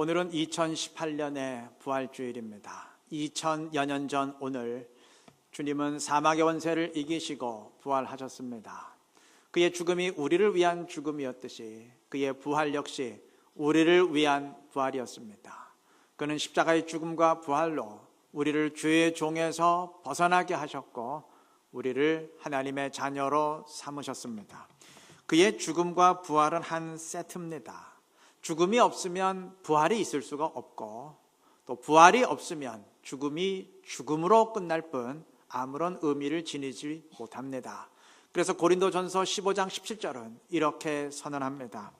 오늘은 2018년의 부활주일입니다. 2000여 년 전 오늘 주님은 사막의 원세를 이기시고 부활하셨습니다. 그의 죽음이 우리를 위한 죽음이었듯이 그의 부활 역시 우리를 위한 부활이었습니다. 그는 십자가의 죽음과 부활로 우리를 죄의 종에서 벗어나게 하셨고 우리를 하나님의 자녀로 삼으셨습니다. 그의 죽음과 부활은 한 세트입니다. 죽음이 없으면 부활이 있을 수가 없고 또 부활이 없으면 죽음이 죽음으로 끝날 뿐 아무런 의미를 지니지 못합니다. 그래서 고린도전서 15장 17절은 이렇게 선언합니다.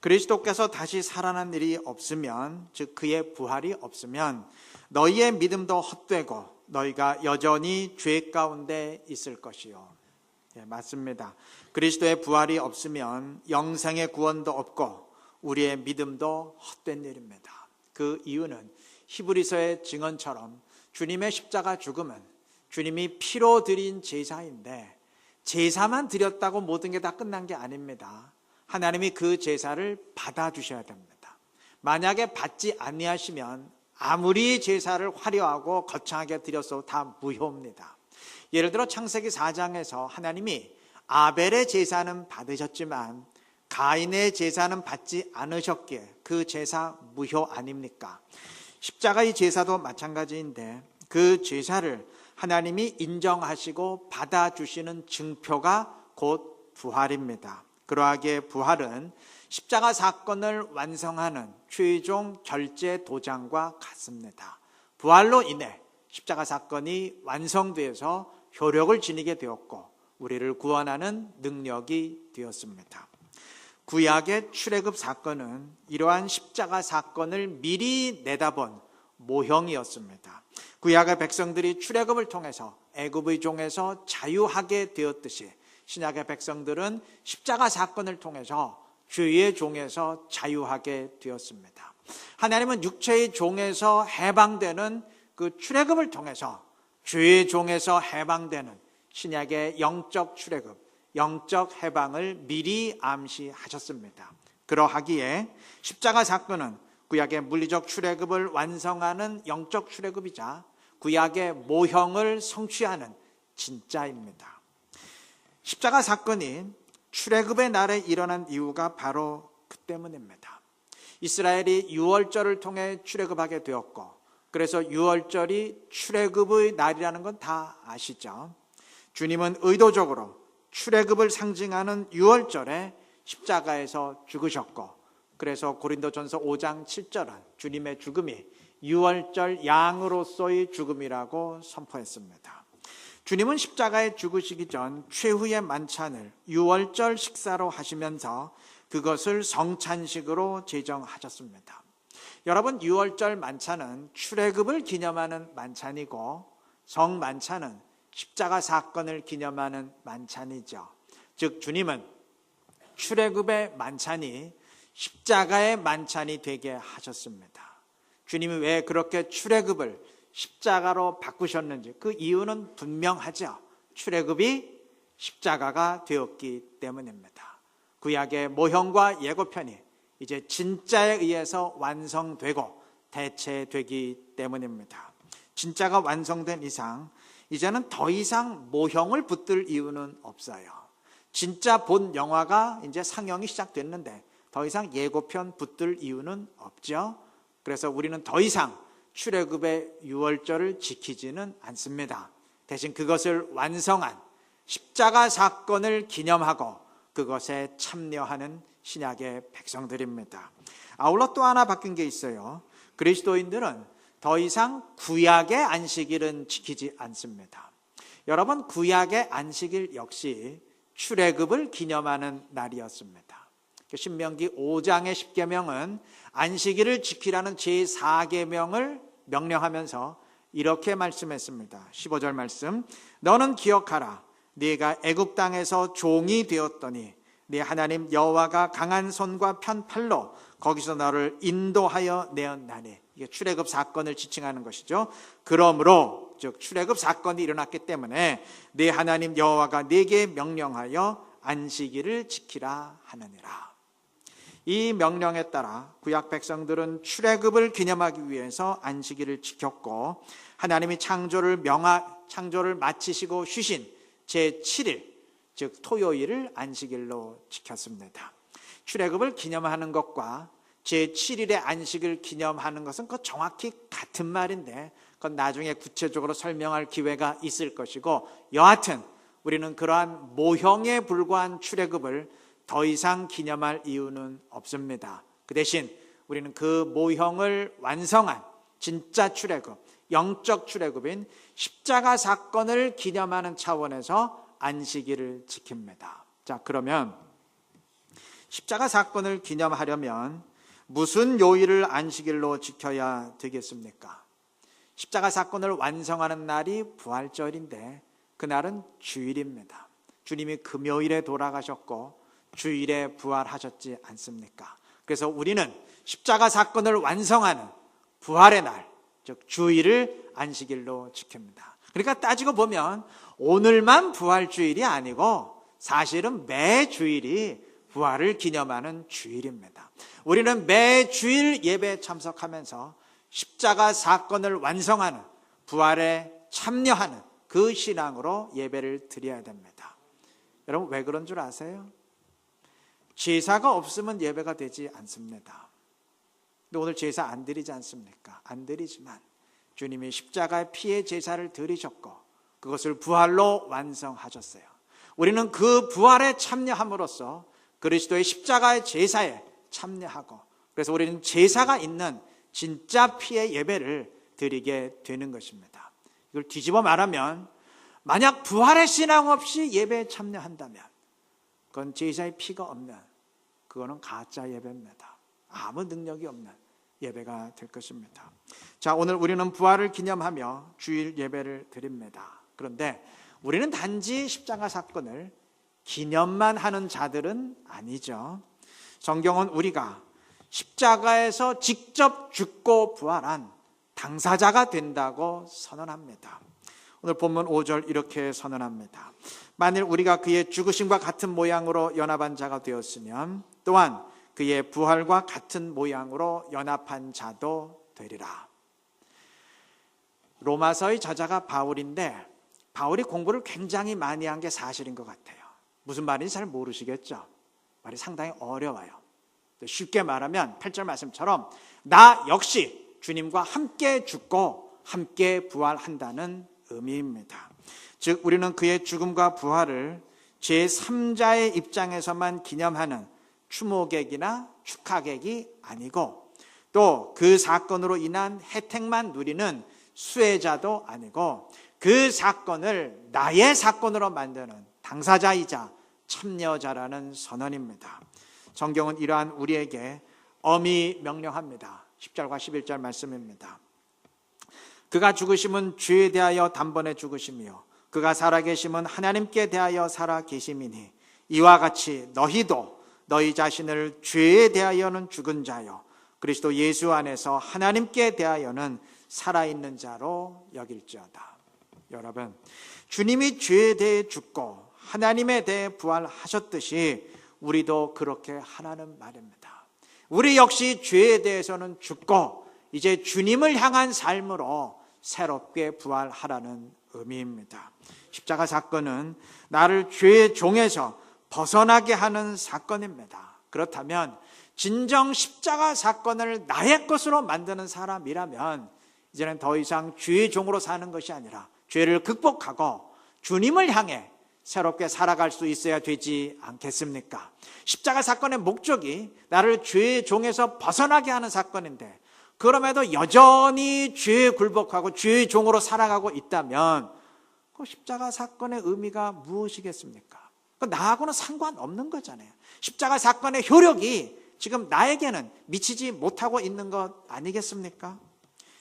그리스도께서 다시 살아난 일이 없으면 즉 그의 부활이 없으면 너희의 믿음도 헛되고 너희가 여전히 죄 가운데 있을 것이요. 예, 맞습니다. 그리스도의 부활이 없으면 영생의 구원도 없고 우리의 믿음도 헛된 일입니다. 그 이유는 히브리서의 증언처럼 주님의 십자가 죽음은 주님이 피로 드린 제사인데 제사만 드렸다고 모든 게 다 끝난 게 아닙니다. 하나님이 그 제사를 받아 주셔야 됩니다. 만약에 받지 아니하시면 아무리 제사를 화려하고 거창하게 드렸어도 다 무효입니다. 예를 들어 창세기 4장에서 하나님이 아벨의 제사는 받으셨지만 가인의 제사는 받지 않으셨기에 그 제사 무효 아닙니까? 십자가의 제사도 마찬가지인데 그 제사를 하나님이 인정하시고 받아주시는 증표가 곧 부활입니다. 그러하기에 부활은 십자가 사건을 완성하는 최종 결제 도장과 같습니다. 부활로 인해 십자가 사건이 완성되어서 효력을 지니게 되었고 우리를 구원하는 능력이 되었습니다. 구약의 출애굽 사건은 이러한 십자가 사건을 미리 내다본 모형이었습니다. 구약의 백성들이 출애굽을 통해서 애굽의 종에서 자유하게 되었듯이 신약의 백성들은 십자가 사건을 통해서 죄의 종에서 자유하게 되었습니다. 하나님은 육체의 종에서 해방되는 그 출애굽을 통해서 죄의 종에서 해방되는 신약의 영적 출애굽, 영적 해방을 미리 암시하셨습니다. 그러하기에 십자가 사건은 구약의 물리적 출애굽을 완성하는 영적 출애굽이자 구약의 모형을 성취하는 진짜입니다. 십자가 사건이 출애굽의 날에 일어난 이유가 바로 그 때문입니다. 이스라엘이 유월절을 통해 출애굽하게 되었고 그래서 유월절이 출애굽의 날이라는 건 다 아시죠? 주님은 의도적으로 출애굽을 상징하는 유월절에 십자가에서 죽으셨고 그래서 고린도전서 5장 7절은 주님의 죽음이 유월절 양으로서의 죽음이라고 선포했습니다. 주님은 십자가에 죽으시기 전 최후의 만찬을 유월절 식사로 하시면서 그것을 성찬식으로 제정하셨습니다. 여러분 유월절 만찬은 출애굽을 기념하는 만찬이고 성만찬은 십자가 사건을 기념하는 만찬이죠. 즉 주님은 출애굽의 만찬이 십자가의 만찬이 되게 하셨습니다. 주님이 왜 그렇게 출애굽을 십자가로 바꾸셨는지 그 이유는 분명하죠. 출애굽이 십자가가 되었기 때문입니다. 구약의 모형과 예고편이 이제 진짜에 의해서 완성되고 대체되기 때문입니다. 진짜가 완성된 이상 이제는 더 이상 모형을 붙들 이유는 없어요. 진짜 본 영화가 이제 상영이 시작됐는데 더 이상 예고편 붙들 이유는 없죠. 그래서 우리는 더 이상 출애굽의 유월절을 지키지는 않습니다. 대신 그것을 완성한 십자가 사건을 기념하고 그것에 참여하는 신약의 백성들입니다. 아울러 또 하나 바뀐 게 있어요. 그리스도인들은 더 이상 구약의 안식일은 지키지 않습니다. 여러분 구약의 안식일 역시 출애굽을 기념하는 날이었습니다. 신명기 5장의 10계명은 안식일을 지키라는 제4계명을 명령하면서 이렇게 말씀했습니다. 15절 말씀. 너는 기억하라. 네가 애굽 땅에서 종이 되었더니 네 하나님 여호와가 강한 손과 편팔로 거기서 너를 인도하여 내었나니 이게 출애굽 사건을 지칭하는 것이죠. 그러므로 즉 출애굽 사건이 일어났기 때문에 네 하나님 여호와가 네게 명령하여 안식일을 지키라 하느니라. 이 명령에 따라 구약 백성들은 출애굽을 기념하기 위해서 안식일을 지켰고 하나님이 창조를 명하 창조를 마치시고 쉬신 제 7일 즉 토요일을 안식일로 지켰습니다. 출애굽을 기념하는 것과 제 7일의 안식을 기념하는 것은 그 정확히 같은 말인데 그건 나중에 구체적으로 설명할 기회가 있을 것이고 여하튼 우리는 그러한 모형에 불과한 출애굽을 더 이상 기념할 이유는 없습니다. 그 대신 우리는 그 모형을 완성한 진짜 출애굽, 영적 출애굽인 십자가 사건을 기념하는 차원에서 안식일을 지킵니다. 자, 그러면 십자가 사건을 기념하려면 무슨 요일을 안식일로 지켜야 되겠습니까? 십자가 사건을 완성하는 날이 부활절인데 그날은 주일입니다. 주님이 금요일에 돌아가셨고 주일에 부활하셨지 않습니까? 그래서 우리는 십자가 사건을 완성하는 부활의 날, 즉 주일을 안식일로 지킵니다. 그러니까 따지고 보면 오늘만 부활주일이 아니고 사실은 매 주일이 부활을 기념하는 주일입니다. 우리는 매 주일 예배에 참석하면서 십자가 사건을 완성하는 부활에 참여하는 그 신앙으로 예배를 드려야 됩니다. 여러분 왜 그런 줄 아세요? 제사가 없으면 예배가 되지 않습니다. 근데 오늘 제사 안 드리지 않습니까? 안 드리지만 주님이 십자가의 피의 제사를 드리셨고 그것을 부활로 완성하셨어요. 우리는 그 부활에 참여함으로써 그리스도의 십자가의 제사에 참여하고 그래서 우리는 제사가 있는 진짜 피의 예배를 드리게 되는 것입니다. 이걸 뒤집어 말하면 만약 부활의 신앙 없이 예배에 참여한다면 그건 제사의 피가 없는 그거는 가짜 예배입니다. 아무 능력이 없는 예배가 될 것입니다. 자, 오늘 우리는 부활을 기념하며 주일 예배를 드립니다. 그런데 우리는 단지 십자가 사건을 기념만 하는 자들은 아니죠. 성경은 우리가 십자가에서 직접 죽고 부활한 당사자가 된다고 선언합니다. 오늘 본문 5절 이렇게 선언합니다. 만일 우리가 그의 죽으심과 같은 모양으로 연합한 자가 되었으면 또한 그의 부활과 같은 모양으로 연합한 자도 되리라. 로마서의 저자가 바울인데 바울이 공부를 굉장히 많이 한 게 사실인 것 같아요. 무슨 말인지 잘 모르시겠죠? 말이 상당히 어려워요. 쉽게 말하면 8절 말씀처럼 나 역시 주님과 함께 죽고 함께 부활한다는 의미입니다. 즉 우리는 그의 죽음과 부활을 제3자의 입장에서만 기념하는 추모객이나 축하객이 아니고 또 그 사건으로 인한 혜택만 누리는 수혜자도 아니고 그 사건을 나의 사건으로 만드는 당사자이자 참여자라는 선언입니다. 성경은 이러한 우리에게 엄히 명령합니다. 10절과 11절 말씀입니다. 그가 죽으심은 죄에 대하여 단번에 죽으심이요 그가 살아계심은 하나님께 대하여 살아계심이니 이와 같이 너희도 너희 자신을 죄에 대하여는 죽은 자요 그리스도 예수 안에서 하나님께 대하여는 살아있는 자로 여길지어다. 여러분, 주님이 죄에 대해 죽고 하나님에 대해 부활하셨듯이 우리도 그렇게 하라는 말입니다. 우리 역시 죄에 대해서는 죽고 이제 주님을 향한 삶으로 새롭게 부활하라는 의미입니다. 십자가 사건은 나를 죄의 종에서 벗어나게 하는 사건입니다. 그렇다면 진정 십자가 사건을 나의 것으로 만드는 사람이라면 이제는 더 이상 죄의 종으로 사는 것이 아니라 죄를 극복하고 주님을 향해 새롭게 살아갈 수 있어야 되지 않겠습니까? 십자가 사건의 목적이 나를 죄의 종에서 벗어나게 하는 사건인데 그럼에도 여전히 죄에 굴복하고 죄의 종으로 살아가고 있다면 그 십자가 사건의 의미가 무엇이겠습니까? 그 나하고는 상관없는 거잖아요. 십자가 사건의 효력이 지금 나에게는 미치지 못하고 있는 것 아니겠습니까?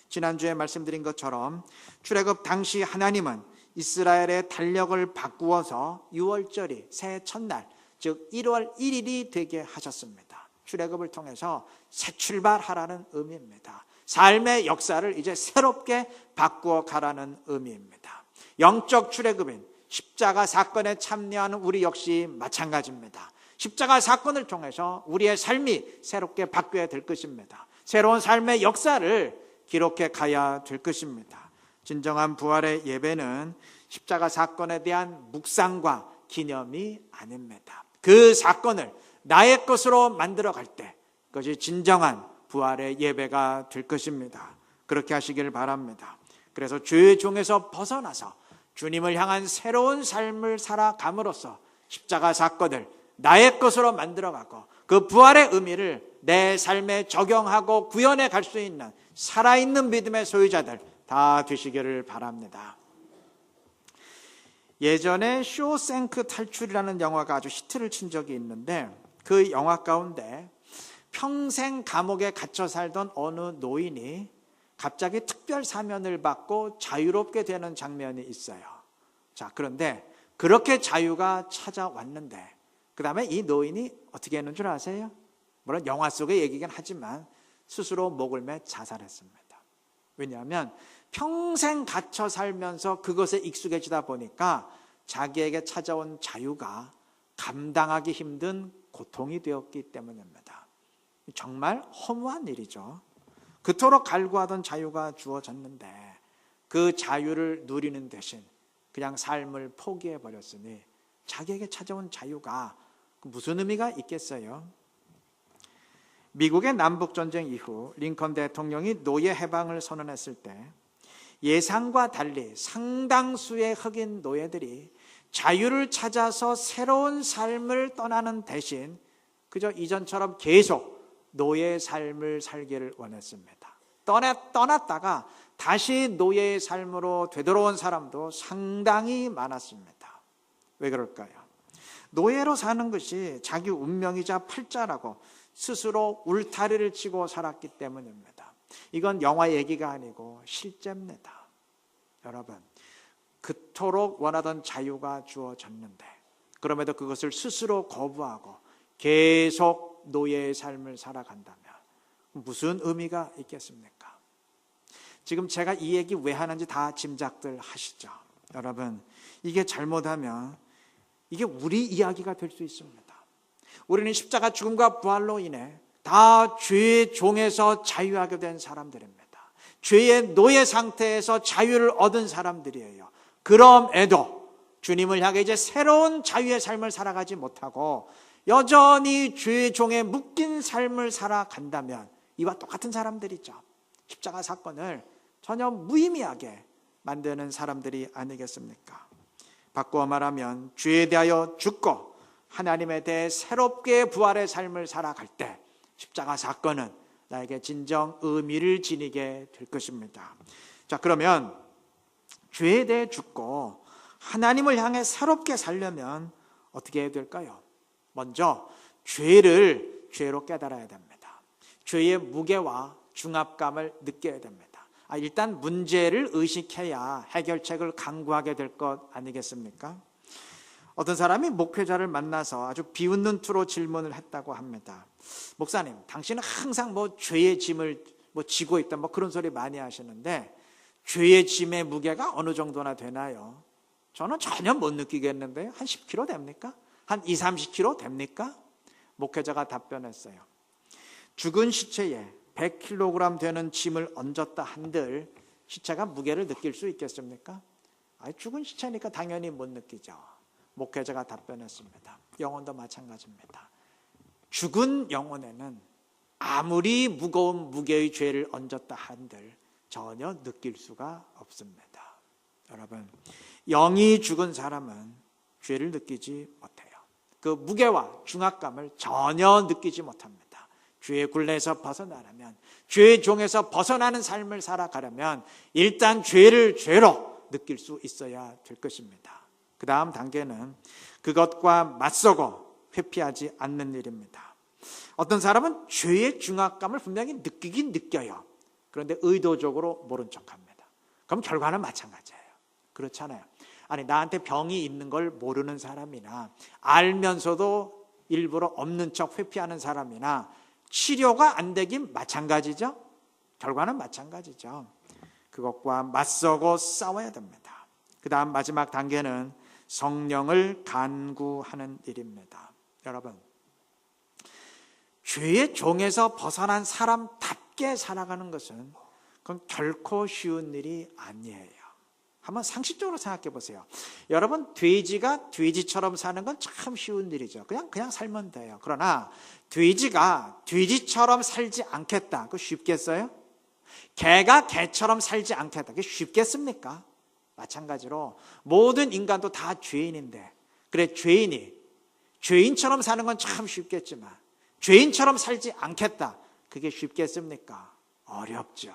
지난주에 말씀드린 것처럼 출애굽 당시 하나님은 이스라엘의 달력을 바꾸어서 6월절이 새해 첫날 즉 1월 1일이 되게 하셨습니다. 출애굽을 통해서 새 출발하라는 의미입니다. 삶의 역사를 이제 새롭게 바꾸어 가라는 의미입니다. 영적 출애굽인 십자가 사건에 참여하는 우리 역시 마찬가지입니다. 십자가 사건을 통해서 우리의 삶이 새롭게 바뀌어야 될 것입니다. 새로운 삶의 역사를 기록해 가야 될 것입니다. 진정한 부활의 예배는 십자가 사건에 대한 묵상과 기념이 아닙니다. 그 사건을 나의 것으로 만들어 갈 때, 그것이 진정한 부활의 예배가 될 것입니다. 그렇게 하시길 바랍니다. 그래서 죄의 종에서 벗어나서 주님을 향한 새로운 삶을 살아감으로써 십자가 사건을 나의 것으로 만들어가고 그 부활의 의미를 내 삶에 적용하고 구현해 갈 수 있는 살아있는 믿음의 소유자들 다 되시기를 바랍니다. 예전에 쇼생크 탈출이라는 영화가 아주 히트를 친 적이 있는데 그 영화 가운데 평생 감옥에 갇혀 살던 어느 노인이 갑자기 특별 사면을 받고 자유롭게 되는 장면이 있어요. 자, 그런데 그렇게 자유가 찾아왔는데 그 다음에 이 노인이 어떻게 했는 줄 아세요? 물론 영화 속의 얘기긴 하지만 스스로 목을 매 자살했습니다. 왜냐하면 평생 갇혀 살면서 그것에 익숙해지다 보니까 자기에게 찾아온 자유가 감당하기 힘든 고통이 되었기 때문입니다. 정말 허무한 일이죠. 그토록 갈구하던 자유가 주어졌는데 그 자유를 누리는 대신 그냥 삶을 포기해 버렸으니 자기에게 찾아온 자유가 무슨 의미가 있겠어요? 미국의 남북 전쟁 이후 링컨 대통령이 노예 해방을 선언했을 때 예상과 달리 상당수의 흑인 노예들이 자유를 찾아서 새로운 삶을 떠나는 대신 그저 이전처럼 계속 노예 삶을 살기를 원했습니다. 떠났다가 다시 노예의 삶으로 되돌아온 사람도 상당히 많았습니다. 왜 그럴까요? 노예로 사는 것이 자기 운명이자 팔자라고 스스로 울타리를 치고 살았기 때문입니다. 이건 영화 얘기가 아니고 실제입니다. 여러분, 그토록 원하던 자유가 주어졌는데, 그럼에도 그것을 스스로 거부하고 계속 노예의 삶을 살아간다면 무슨 의미가 있겠습니까? 지금 제가 이 얘기 왜 하는지 다 짐작들 하시죠. 여러분, 이게 잘못하면 이게 우리 이야기가 될 수 있습니다. 우리는 십자가 죽음과 부활로 인해 다 죄의 종에서 자유하게 된 사람들입니다. 죄의 노예 상태에서 자유를 얻은 사람들이에요. 그럼에도 주님을 향해 이제 새로운 자유의 삶을 살아가지 못하고 여전히 죄의 종에 묶인 삶을 살아간다면 이와 똑같은 사람들이죠. 십자가 사건을 전혀 무의미하게 만드는 사람들이 아니겠습니까? 바꾸어 말하면 죄에 대하여 죽고 하나님에 대해 새롭게 부활의 삶을 살아갈 때 십자가 사건은 나에게 진정 의미를 지니게 될 것입니다. 자, 그러면 죄에 대해 죽고 하나님을 향해 새롭게 살려면 어떻게 해야 될까요? 먼저 죄를 죄로 깨달아야 됩니다. 죄의 무게와 중압감을 느껴야 됩니다. 아, 일단 문제를 의식해야 해결책을 강구하게 될 것 아니겠습니까? 어떤 사람이 목회자를 만나서 아주 비웃는 투로 질문을 했다고 합니다. 목사님, 당신은 항상 뭐 죄의 짐을 뭐 지고 있다 뭐 그런 소리 많이 하시는데 죄의 짐의 무게가 어느 정도나 되나요? 저는 전혀 못 느끼겠는데 한 10kg 됩니까? 한 2, 30kg 됩니까? 목회자가 답변했어요. 죽은 시체에 100kg 되는 짐을 얹었다 한들 시체가 무게를 느낄 수 있겠습니까? 아, 죽은 시체니까 당연히 못 느끼죠. 목회자가 답변했습니다. 영혼도 마찬가지입니다. 죽은 영혼에는 아무리 무거운 무게의 죄를 얹었다 한들 전혀 느낄 수가 없습니다. 여러분, 영이 죽은 사람은 죄를 느끼지 못해요. 그 무게와 중압감을 전혀 느끼지 못합니다. 죄의 굴레에서 벗어나려면, 죄의 종에서 벗어나는 삶을 살아가려면 일단 죄를 죄로 느낄 수 있어야 될 것입니다. 그 다음 단계는 그것과 맞서고 회피하지 않는 일입니다. 어떤 사람은 죄의 중압감을 분명히 느끼긴 느껴요. 그런데 의도적으로 모른 척 합니다. 그럼 결과는 마찬가지예요. 그렇잖아요. 아니, 나한테 병이 있는 걸 모르는 사람이나 알면서도 일부러 없는 척 회피하는 사람이나 치료가 안 되긴 마찬가지죠. 결과는 마찬가지죠. 그것과 맞서고 싸워야 됩니다. 그 다음 마지막 단계는 성령을 간구하는 일입니다. 여러분, 죄의 종에서 벗어난 사람답게 살아가는 것은 그건 결코 쉬운 일이 아니에요. 한번 상식적으로 생각해 보세요. 여러분 돼지가 돼지처럼 사는 건 참 쉬운 일이죠. 그냥 그냥 살면 돼요. 그러나 돼지가 돼지처럼 살지 않겠다. 그거 쉽겠어요? 개가 개처럼 살지 않겠다. 그게 쉽겠습니까? 마찬가지로 모든 인간도 다 죄인인데 그래 죄인이 죄인처럼 사는 건 참 쉽겠지만 죄인처럼 살지 않겠다. 그게 쉽겠습니까? 어렵죠.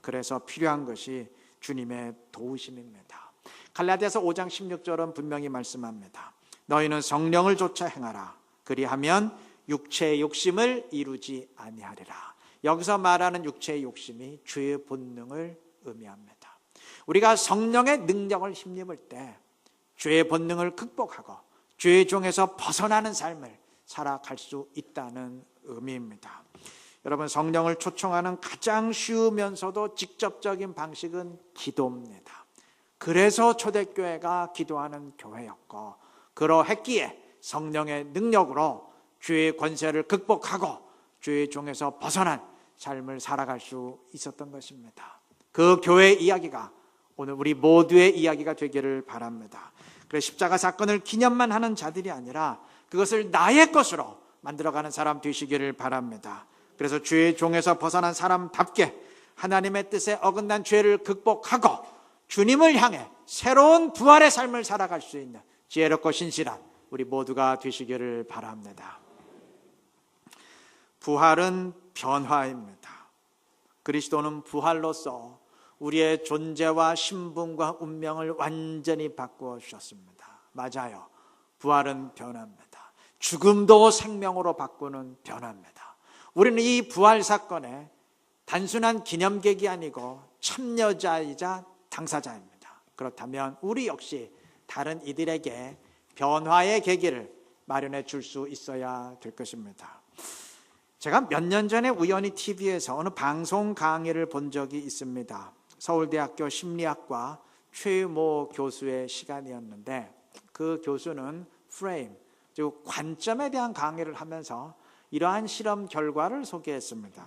그래서 필요한 것이 주님의 도우심입니다. 갈라디아서 5장 16절은 분명히 말씀합니다. 너희는 성령을 쫓아 행하라. 그리하면 육체의 욕심을 이루지 아니하리라. 여기서 말하는 육체의 욕심이 죄의 본능을 의미합니다. 우리가 성령의 능력을 힘입을 때 죄의 본능을 극복하고 죄의 종에서 벗어나는 삶을 살아갈 수 있다는 의미입니다. 여러분 성령을 초청하는 가장 쉬우면서도 직접적인 방식은 기도입니다. 그래서 초대교회가 기도하는 교회였고 그러했기에 성령의 능력으로 죄의 권세를 극복하고 죄의 종에서 벗어난 삶을 살아갈 수 있었던 것입니다. 그 교회 이야기가 오늘 우리 모두의 이야기가 되기를 바랍니다. 그래 십자가 사건을 기념만 하는 자들이 아니라 그것을 나의 것으로 만들어가는 사람 되시기를 바랍니다. 그래서 죄의 종에서 벗어난 사람답게 하나님의 뜻에 어긋난 죄를 극복하고 주님을 향해 새로운 부활의 삶을 살아갈 수 있는 지혜롭고 신실한 우리 모두가 되시기를 바랍니다. 부활은 변화입니다. 그리스도는 부활로서 우리의 존재와 신분과 운명을 완전히 바꾸어 주셨습니다. 맞아요. 부활은 변화입니다. 죽음도 생명으로 바꾸는 변화입니다. 우리는 이 부활 사건에 단순한 기념객이 아니고 참여자이자 당사자입니다. 그렇다면 우리 역시 다른 이들에게 변화의 계기를 마련해 줄 수 있어야 될 것입니다. 제가 몇 년 전에 우연히 TV에서 어느 방송 강의를 본 적이 있습니다. 서울대학교 심리학과 최모 교수의 시간이었는데 그 교수는 프레임, 즉 관점에 대한 강의를 하면서 이러한 실험 결과를 소개했습니다.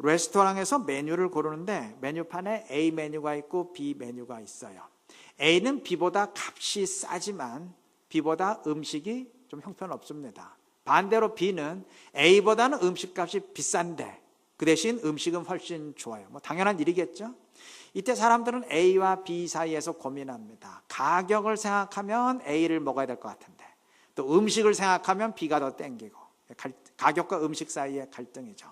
레스토랑에서 메뉴를 고르는데 메뉴판에 A 메뉴가 있고 B 메뉴가 있어요. A는 B보다 값이 싸지만 B보다 음식이 좀 형편없습니다. 반대로 B는 A보다는 음식값이 비싼데 그 대신 음식은 훨씬 좋아요. 뭐 당연한 일이겠죠. 이때 사람들은 A와 B 사이에서 고민합니다. 가격을 생각하면 A를 먹어야 될 것 같은데 또 음식을 생각하면 B가 더 땡기고 가격과 음식 사이의 갈등이죠.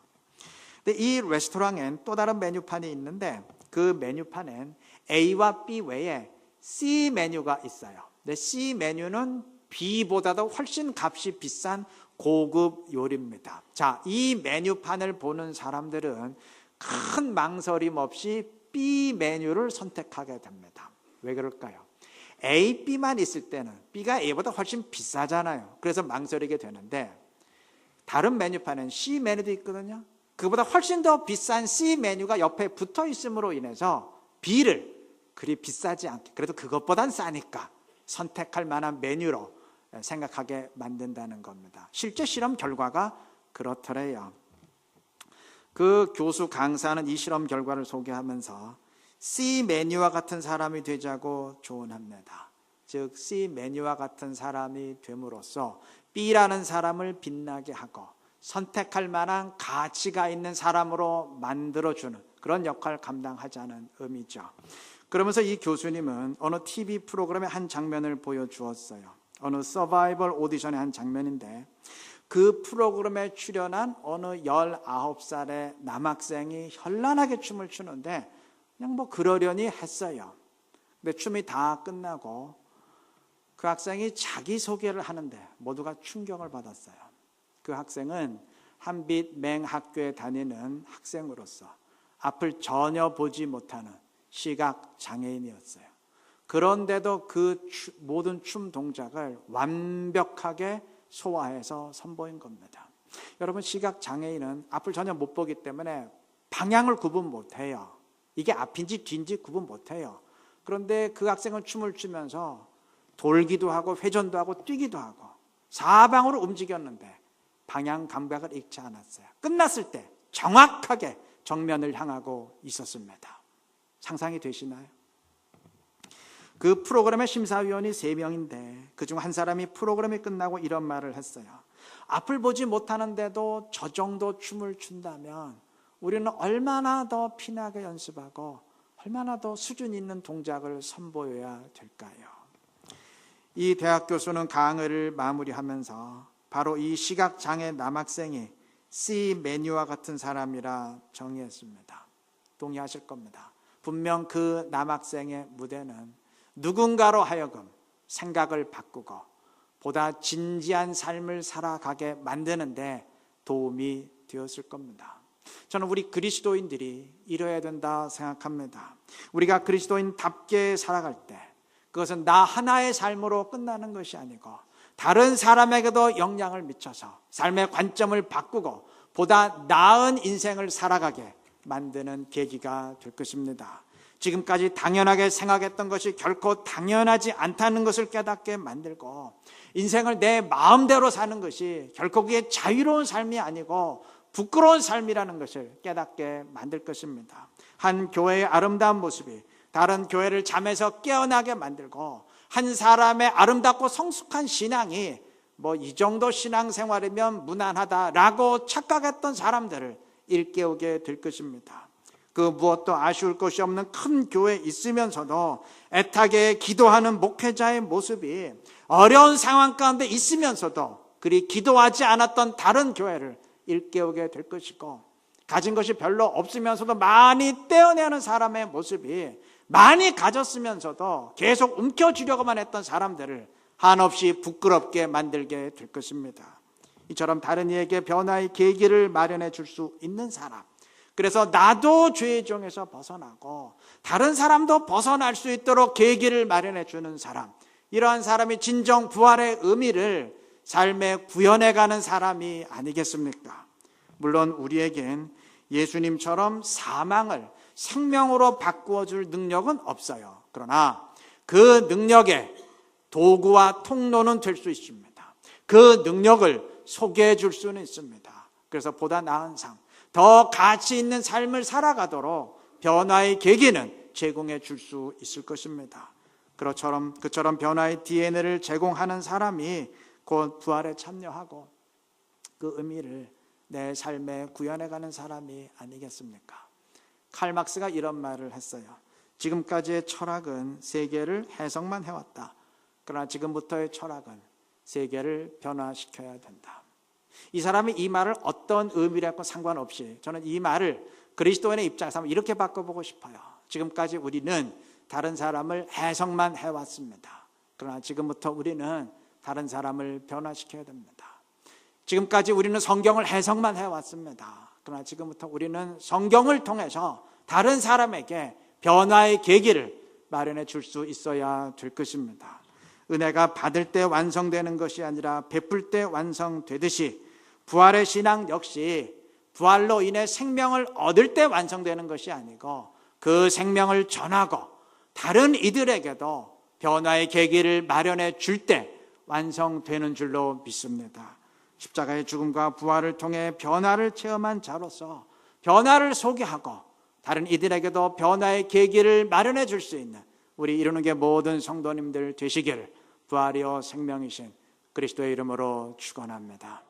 근데 이 레스토랑엔 또 다른 메뉴판이 있는데 그 메뉴판엔 A와 B 외에 C 메뉴가 있어요. 근데 C 메뉴는 B보다도 훨씬 값이 비싼 고급 요리입니다. 자, 이 메뉴판을 보는 사람들은 큰 망설임 없이 B 메뉴를 선택하게 됩니다. 왜 그럴까요? A, B만 있을 때는 B가 A보다 훨씬 비싸잖아요. 그래서 망설이게 되는데 다른 메뉴판은 C 메뉴도 있거든요. 그보다 훨씬 더 비싼 C 메뉴가 옆에 붙어 있음으로 인해서 B를 그리 비싸지 않게 그래도 그것보단 싸니까 선택할 만한 메뉴로 생각하게 만든다는 겁니다. 실제 실험 결과가 그렇더래요. 그 교수 강사는 이 실험 결과를 소개하면서 C 메뉴와 같은 사람이 되자고 조언합니다. 즉 C 메뉴와 같은 사람이 됨으로써 B라는 사람을 빛나게 하고 선택할 만한 가치가 있는 사람으로 만들어주는 그런 역할을 감당하자는 의미죠. 그러면서 이 교수님은 어느 TV 프로그램의 한 장면을 보여주었어요. 어느 서바이벌 오디션의 한 장면인데 그 프로그램에 출연한 어느 19살의 남학생이 현란하게 춤을 추는데 그냥 뭐 그러려니 했어요. 근데 춤이 다 끝나고 그 학생이 자기소개를 하는데 모두가 충격을 받았어요. 그 학생은 한빛 맹학교에 다니는 학생으로서 앞을 전혀 보지 못하는 시각 장애인이었어요. 그런데도 그 모든 춤 동작을 완벽하게 소화해서 선보인 겁니다. 여러분 시각 장애인은 앞을 전혀 못 보기 때문에 방향을 구분 못 해요. 이게 앞인지 뒤인지 구분 못 해요. 그런데 그 학생은 춤을 추면서 돌기도 하고 회전도 하고 뛰기도 하고 사방으로 움직였는데 방향 감각을 잃지 않았어요. 끝났을 때 정확하게 정면을 향하고 있었습니다. 상상이 되시나요? 그 프로그램의 심사위원이 세 명인데 그중 한 사람이 프로그램이 끝나고 이런 말을 했어요. 앞을 보지 못하는데도 저 정도 춤을 춘다면 우리는 얼마나 더 피나게 연습하고 얼마나 더 수준 있는 동작을 선보여야 될까요? 이 대학 교수는 강의를 마무리하면서 바로 이 시각장애 남학생이 C 메뉴와 같은 사람이라 정의했습니다. 동의하실 겁니다. 분명 그 남학생의 무대는 누군가로 하여금 생각을 바꾸고 보다 진지한 삶을 살아가게 만드는데 도움이 되었을 겁니다. 저는 우리 그리스도인들이 이뤄야 된다 생각합니다. 우리가 그리스도인답게 살아갈 때 그것은 나 하나의 삶으로 끝나는 것이 아니고 다른 사람에게도 영향을 미쳐서 삶의 관점을 바꾸고 보다 나은 인생을 살아가게 만드는 계기가 될 것입니다. 지금까지 당연하게 생각했던 것이 결코 당연하지 않다는 것을 깨닫게 만들고 인생을 내 마음대로 사는 것이 결코 그게 자유로운 삶이 아니고 부끄러운 삶이라는 것을 깨닫게 만들 것입니다. 한 교회의 아름다운 모습이 다른 교회를 잠에서 깨어나게 만들고 한 사람의 아름답고 성숙한 신앙이 뭐 이 정도 신앙생활이면 무난하다라고 착각했던 사람들을 일깨우게 될 것입니다. 그 무엇도 아쉬울 것이 없는 큰 교회 있으면서도 애타게 기도하는 목회자의 모습이 어려운 상황 가운데 있으면서도 그리 기도하지 않았던 다른 교회를 일깨우게 될 것이고 가진 것이 별로 없으면서도 많이 떼어내는 사람의 모습이 많이 가졌으면서도 계속 움켜쥐려고만 했던 사람들을 한없이 부끄럽게 만들게 될 것입니다. 이처럼 다른 이에게 변화의 계기를 마련해 줄 수 있는 사람. 그래서 나도 죄의 종에서 벗어나고 다른 사람도 벗어날 수 있도록 계기를 마련해 주는 사람. 이러한 사람이 진정 부활의 의미를 삶에 구현해 가는 사람이 아니겠습니까? 물론 우리에겐 예수님처럼 사망을 생명으로 바꾸어 줄 능력은 없어요. 그러나 그 능력에 도구와 통로는 될 수 있습니다. 그 능력을 소개해 줄 수는 있습니다. 그래서 보다 나은 삶, 더 가치 있는 삶을 살아가도록 변화의 계기는 제공해 줄 수 있을 것입니다. 그처럼 그처럼 변화의 DNA를 제공하는 사람이 곧 부활에 참여하고 그 의미를 내 삶에 구현해 가는 사람이 아니겠습니까? 칼막스가 이런 말을 했어요. 지금까지의 철학은 세계를 해석만 해왔다. 그러나 지금부터의 철학은 세계를 변화시켜야 된다. 이 사람이 이 말을 어떤 의미라고 상관없이 저는 이 말을 그리스도인의 입장에서 이렇게 바꿔보고 싶어요. 지금까지 우리는 다른 사람을 해석만 해왔습니다. 그러나 지금부터 우리는 다른 사람을 변화시켜야 됩니다. 지금까지 우리는 성경을 해석만 해왔습니다. 그러나 지금부터 우리는 성경을 통해서 다른 사람에게 변화의 계기를 마련해 줄 수 있어야 될 것입니다. 은혜가 받을 때 완성되는 것이 아니라 베풀 때 완성되듯이 부활의 신앙 역시 부활로 인해 생명을 얻을 때 완성되는 것이 아니고 그 생명을 전하고 다른 이들에게도 변화의 계기를 마련해 줄 때 완성되는 줄로 믿습니다. 십자가의 죽음과 부활을 통해 변화를 체험한 자로서 변화를 소개하고 다른 이들에게도 변화의 계기를 마련해 줄 수 있는 우리 이루는 게 모든 성도님들 되시기를 부활이요 생명이신 그리스도의 이름으로 축원합니다.